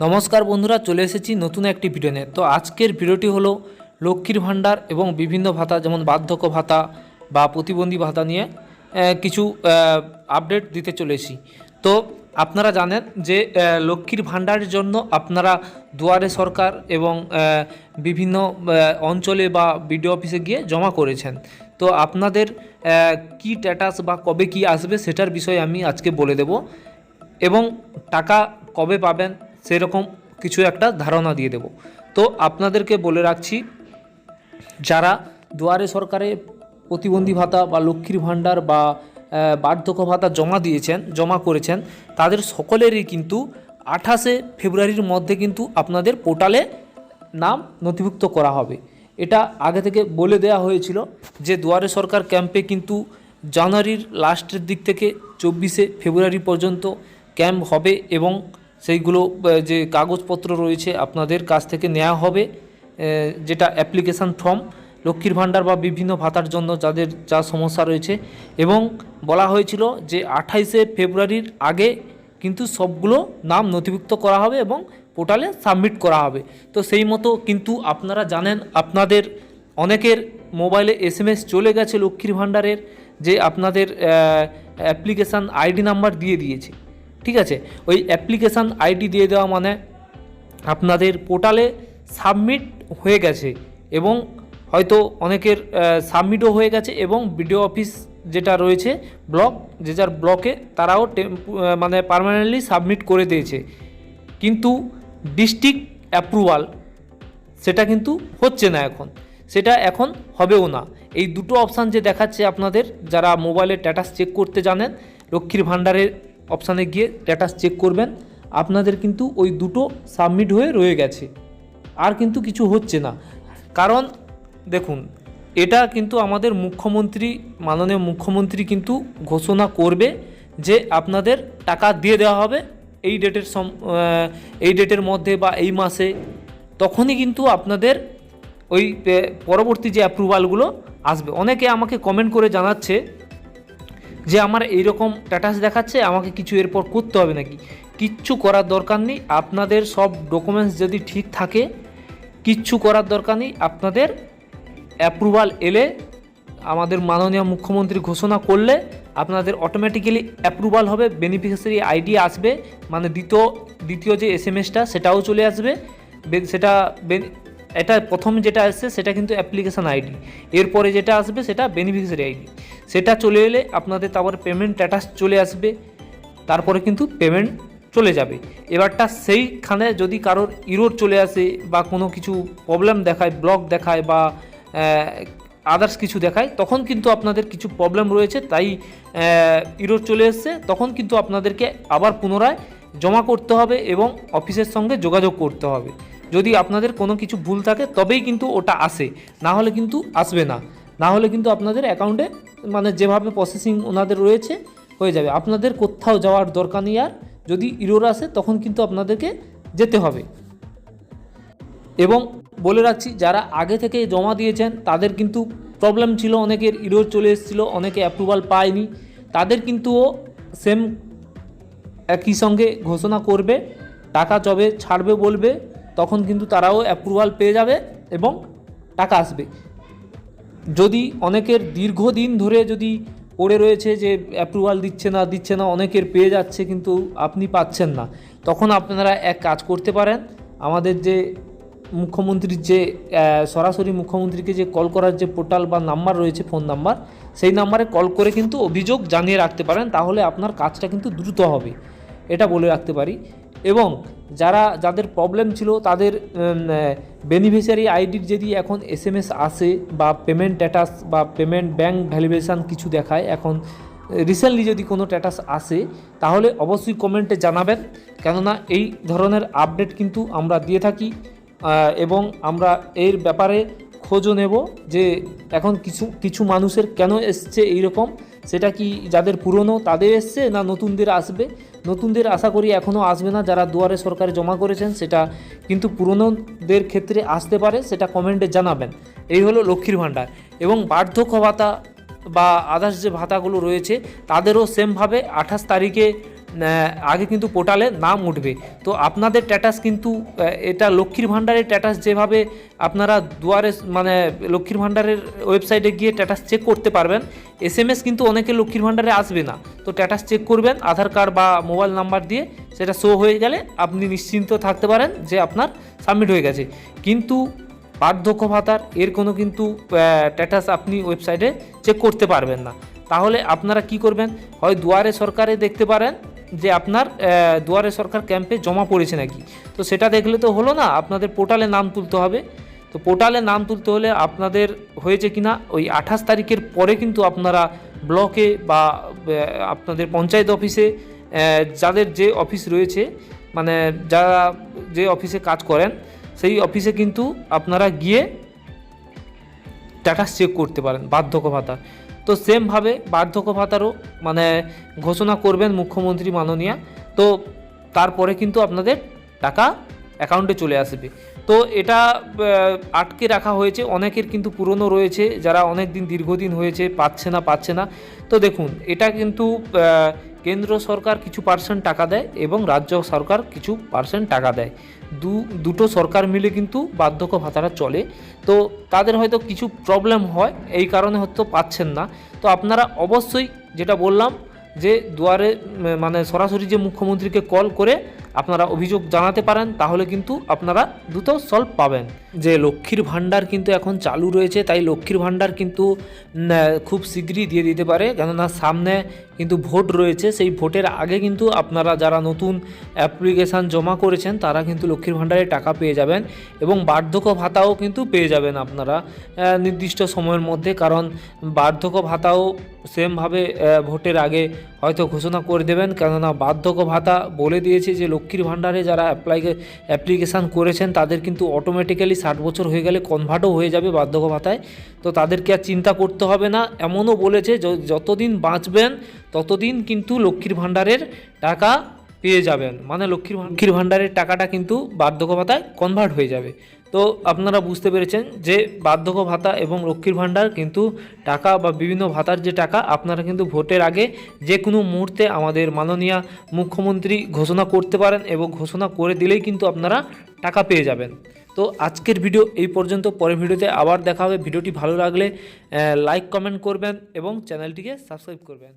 নমস্কার বন্ধুরা, চলে এসেছি নতুন একটি ভিডিও নিয়ে। তো আজকের ভিডিওটি হলো লক্ষ্মীর ভাণ্ডার এবং বিভিন্ন ভাতা, যেমন বার্ধক্য ভাতা বা প্রতিবন্ধী ভাতা নিয়ে কিছু আপডেট দিতে চলেছি। তো আপনারা জানেন যে লক্ষ্মীর ভাণ্ডারের জন্য আপনারা দুয়ারে সরকার এবং বিভিন্ন অঞ্চলে বা বিডিও অফিসে গিয়ে জমা করেছেন। তো আপনাদের কি স্ট্যাটাস বা কবে কি আসবে সেটার বিষয়ে আমি আজকে বলে দেব। এবং টাকা কবে পাবেন সেরকম কিছু একটা ধারণা দিয়ে দেব। তো আপনাদেরকে বলে রাখছি, যারা দুয়ারে সরকারে প্রতিবন্ধী ভাতা বা লক্ষ্মীর ভাণ্ডার বা বার্ধক্য ভাতা জমা দিয়েছেন, জমা করেছেন, তাদের সকলেরই কিন্তু আঠাশে ফেব্রুয়ারির মধ্যে কিন্তু আপনাদের পোর্টালে নাম নথিভুক্ত করা হবে। এটা আগে থেকে বলে দেওয়া হয়েছিল যে দুয়ারে সরকার ক্যাম্পে কিন্তু জানুয়ারির লাস্টের দিক থেকে চব্বিশে ফেব্রুয়ারি পর্যন্ত ক্যাম্প হবে এবং সেইগুলো যে কাগজপত্র রয়েছে আপনাদের কাছ থেকে নেওয়া হবে যেটা অ্যাপ্লিকেশান ফর্ম লক্ষ্মীর ভাণ্ডার বা বিভিন্ন ভাতার জন্য যাদের যা সমস্যা রয়েছে। এবং বলা হয়েছিল যে আঠাইশে ফেব্রুয়ারির আগে কিন্তু সবগুলো নাম নথিভুক্ত করা হবে এবং পোর্টালে সাবমিট করা হবে। তো সেই মতো কিন্তু আপনারা জানেন, আপনাদের অনেকের মোবাইলে এস এম এস চলে গেছে লক্ষ্মীর ভাণ্ডারের, যে আপনাদের অ্যাপ্লিকেশান আইডি নাম্বার দিয়ে দিয়েছে। ঠিক আছে? ওই অ্যাপ্লিকেশান আইডি দিয়ে দেওয়া মানে আপনাদের পোর্টালে সাবমিট হয়ে গেছে এবং হয়তো অনেকের সাবমিটও হয়ে গেছে এবং বিডিও অফিস যেটা রয়েছে ব্লক যে যার ব্লকে তারাও মানে পার্মানেন্টলি সাবমিট করে দিয়েছে। কিন্তু ডিস্ট্রিক্ট অ্যাপ্রুভাল সেটা কিন্তু হচ্ছে না এখন। সেটা এখন হবেও না। এই দুটো অপশান যে দেখাচ্ছে আপনাদের, যারা মোবাইলে স্ট্যাটাস চেক করতে জানেন, লক্ষ্মীর ভাণ্ডারের অপশানে গিয়ে স্ট্যাটাস চেক করবেন। আপনাদের কিন্তু ওই দুটো সাবমিট হয়ে রয়ে গেছে। আর কিন্তু কিছু হচ্ছে না। কারণ, দেখুন, এটা কিন্তু আমাদের মুখ্যমন্ত্রী, মাননীয় মুখ্যমন্ত্রী কিন্তু ঘোষণা করবে যে আপনাদের টাকা দিয়ে দেওয়া হবে এই ডেটের সম এই ডেটের মধ্যে বা এই মাসে। তখনই কিন্তু আপনাদের ওই পরবর্তী যে অ্যাপ্রুভালগুলো আসবে। অনেকে আমাকে কমেন্ট করে জানাচ্ছে যে আমার এইরকম স্ট্যাটাস দেখাচ্ছে, আমাকে কিছু এরপর করতে হবে নাকি? কিচ্ছু করার দরকার নেই। আপনাদের সব ডকুমেন্টস যদি ঠিক থাকে, কিচ্ছু করার দরকার নেই। আপনাদের অ্যাপ্রুভাল এলে, আমাদের মাননীয় মুখ্যমন্ত্রী ঘোষণা করলে, আপনাদের অটোমেটিক্যালি অ্যাপ্রুভাল হবে বেনিফিশিয়ারি আইডি আসবে মানে দ্বিতীয় দ্বিতীয় যে এস এম এসটা সেটাও চলে আসবে। সেটা এটা প্রথম যেটা আসছে, সেটা কিন্তু অ্যাপ্লিকেশান আইডি এরপরে যেটা আসবে, সেটা বেনিফিশিয়ারি আইডি সেটা চলে এলে আপনাদের তারপরে পেমেন্ট স্ট্যাটাস চলে আসবে, তারপরে কিন্তু পেমেন্ট চলে যাবে। এবারটা সেইখানে যদি কারোর ইরোর চলে আসে বা কোনো কিছু প্রবলেম দেখায় ব্লক দেখায় বা আদার্স কিছু দেখায়, তখন কিন্তু আপনাদের কিছু প্রবলেম রয়েছে, তাই ইরোর চলে এসছে, তখন কিন্তু আপনাদেরকে আবার পুনরায় জমা করতে হবে এবং অফিসের সঙ্গে যোগাযোগ করতে হবে। যদি আপনাদের কোনো কিছু ভুল থাকে, তবেই কিন্তু ওটা আসে, না হলে কিন্তু আসবে না। না হলে কিন্তু আপনাদের অ্যাকাউন্টে মানে যেভাবে প্রসেসিং ওনাদের রয়েছে, হয়ে যাবে। আপনাদের কোথাও যাওয়ার দরকার নেই আর। যদি ইরোর আসে, তখন কিন্তু আপনাদেরকে যেতে হবে। এবং বলে রাখছি, যারা আগে থেকে জমা দিয়েছেন, তাদের কিন্তু প্রবলেম ছিল, অনেকের ইরোর চলে এসেছিল, অনেকে অ্যাপ্রুভাল পায়নি। তাদের কিন্তুও সেম একই সঙ্গে ঘোষণা করবে, টাকা যবে ছাড়বে বলবে, তখন কিন্তু তারাও অ্যাপ্রুভাল পেয়ে যাবে এবং টাকা আসবে। যদি অনেকের দীর্ঘদিন ধরে যদি পড়ে রয়েছে যে অ্যাপ্রুভাল দিচ্ছে না দিচ্ছে না, অনেকের পেয়ে যাচ্ছে কিন্তু আপনি পাচ্ছেন না, তখন আপনারা এক কাজ করতে পারেন। আমাদের যে মুখ্যমন্ত্রীর যে সরাসরি মুখ্যমন্ত্রীকে যে কল করার যে পোর্টাল বা নাম্বার রয়েছে ফোন নাম্বার সেই নাম্বারে কল করে কিন্তু অভিযোগ জানিয়ে রাখতে পারেন, তাহলে আপনার কাজটা কিন্তু দ্রুত হবে। এটা বলে রাখতে পারি। এবং যারা, যাদের প্রবলেম ছিল তাদের বেনিফিশিয়ারি আইডির যদি এখন এস এম এস আসে বা পেমেন্ট ট্যাটাস বা পেমেন্ট ব্যাঙ্ক ভ্যালুয়েশান কিছু দেখায়, এখন রিসেন্টলি যদি কোনো স্ট্যাটাস আসে, তাহলে অবশ্যই কমেন্টে জানাবেন। কেননা এই ধরনের আপডেট কিন্তু আমরা দিয়ে থাকি এবং আমরা এর ব্যাপারে খোঁজও নেব যে এখন কিছু কিছু মানুষের কেন এসছে এইরকম? সেটা কি যাদের পুরনো তাদের এসছে না নতুনদের আসবে? নতুনদের আশা করি এখনও আসবে না, যারা দুয়ারে সরকারে জমা করেছেন সেটা কিন্তু পুরনোদের ক্ষেত্রে আসতে পারে, সেটা কমেন্টে জানাবেন। এই হলো লক্ষ্মীর ভাণ্ডার। এবং বার্ধক্য ভাতা বা আদার্স যে ভাতাগুলো রয়েছে, তাদেরও সেমভাবে আঠাশ তারিখে আগে কিন্তু পোর্টালে নাম উঠবে। তো আপনাদের স্ট্যাটাস কিন্তু এটা লক্ষ্মীর ভাণ্ডারের স্ট্যাটাস যেভাবে আপনারা দুয়ারে মানে লক্ষ্মীর ভাণ্ডারের ওয়েবসাইটে গিয়ে স্ট্যাটাস চেক করতে পারবেন। এস এম এস কিন্তু অনেকে লক্ষ্মীর ভাণ্ডারে আসবে না। তো স্ট্যাটাস চেক করবেন, আধার কার্ড বা মোবাইল নাম্বার দিয়ে সেটা শো হয়ে গেলে আপনি নিশ্চিন্ত থাকতে পারেন যে আপনার সাবমিট হয়ে গেছে। কিন্তু বার্ধক্য ভাতার, এর কোনো কিন্তু স্ট্যাটাস আপনি ওয়েবসাইটে চেক করতে পারবেন না। তাহলে আপনারা কি করবেন? হয় দুয়ারে সরকারে দেখতে পারেন যে আপনার দুয়ারে সরকার ক্যাম্পে জমা পড়েছে নাকি? তো সেটা দেখলে তো হলো না, আপনাদের পোর্টালে নাম তুলতে হবে। তো পোর্টালে নাম তুলতে হলে আপনাদের হয়েছে কিনা, ওই আঠাশ তারিখের পরে কিন্তু আপনারা ব্লকে বা আপনাদের পঞ্চায়েত অফিসে যাদের যে অফিস রয়েছে মানে যারা যে অফিসে কাজ করেন, সেই অফিসে কিন্তু আপনারা গিয়ে স্ট্যাটাস চেক করতে পারেন, বার্ধক্য ভাতা। তো সেমভাবে বার্ধক্য ভাতারও মানে ঘোষণা করবেন মুখ্যমন্ত্রী মাননীয়া। তো তারপরে কিন্তু আপনাদের টাকা অ্যাকাউন্টে চলে আসবে। তো এটা আটকে রাখা হয়েছে। অনেকের কিন্তু পুরনো রয়েছে, যারা অনেক দিন দীর্ঘদিন হয়েছে, পাচ্ছে না পাচ্ছে না। তো দেখুন, এটা কিন্তু কেন্দ্র সরকার কিছু পার্সেন্ট টাকা দেয় এবং রাজ্য সরকার কিছু পার্সেন্ট টাকা দেয়। দু, দুটো সরকার মিলে কিন্তু বার্ধক্য ভাতাটা চলে। তো তাদের হয়তো কিছু প্রবলেম হয়, এই কারণে হয়তো পাচ্ছেন না। তো আপনারা অবশ্যই যেটা বললাম যে দুয়ারে মানে সরাসরি যে মুখ্যমন্ত্রীকে কল করে আপনারা অভিযোগ জানাতে পারেন, তাহলে কিন্তু আপনারা দ্রুত সলভ পাবেন। যে লক্ষ্মীর ভাণ্ডার কিন্তু এখন চালু রয়েছে, তাই লক্ষ্মীর ভাণ্ডার কিন্তু খুব শীঘ্রই দিয়ে দিতে পারে। কেননা সামনে কিন্তু ভোট রয়েছে, সেই ভোটের আগে কিন্তু আপনারা যারা নতুন অ্যাপ্লিকেশান জমা করেছেন, তারা কিন্তু লক্ষ্মীর ভাণ্ডারে টাকা পেয়ে যাবেন এবং বার্ধক্য ভাতাও কিন্তু পেয়ে যাবেন আপনারা নির্দিষ্ট সময়ের মধ্যে। কারণ বার্ধক্য ভাতাও সেমভাবে ভোটের আগে হয়তো ঘোষণা করে দেবেন। কেননা বার্ধক্য ভাতা বলে দিয়েছে যে লক্ষ্মীর ভাণ্ডারে যারা অ্যাপ্লাই অ্যাপ্লিকেশান করেছেন, তাদের কিন্তু অটোমেটিক্যালি ষাট বছর হয়ে গেলে কনভার্টও হয়ে যাবে বার্ধক্য ভাতায়। তো তাদেরকে আর চিন্তা করতে হবে না, এমনও বলেছে যতদিন বাঁচবেন, ততদিন কিন্তু লক্ষ্মীর ভাণ্ডারের টাকা পেয়ে যাবেন। মানে লক্ষ্মীর লক্ষ্মীর ভাণ্ডারের টাকাটা কিন্তু বার্ধক্য ভাতায় কনভার্ট হয়ে যাবে। তো আপনারা বুঝতে পেরেছেন যে বার্ধক্য ভাতা এবং লক্ষ্মীর ভাণ্ডার কিন্তু টাকা বা বিভিন্ন ভাতার যে টাকা, আপনারা কিন্তু ভোটের আগে যে কোনো মুহূর্তে আমাদের মাননীয় মুখ্যমন্ত্রী ঘোষণা করতে পারেন এবং ঘোষণা করে দিলেই কিন্তু আপনারা টাকা পেয়ে যাবেন। তো আজকের ভিডিও এই পর্যন্ত, পরের ভিডিওতে আবার দেখা হবে। ভিডিওটি ভালো লাগলে লাইক কমেন্ট করবেন এবং চ্যানেলটিকে সাবস্ক্রাইব করবেন।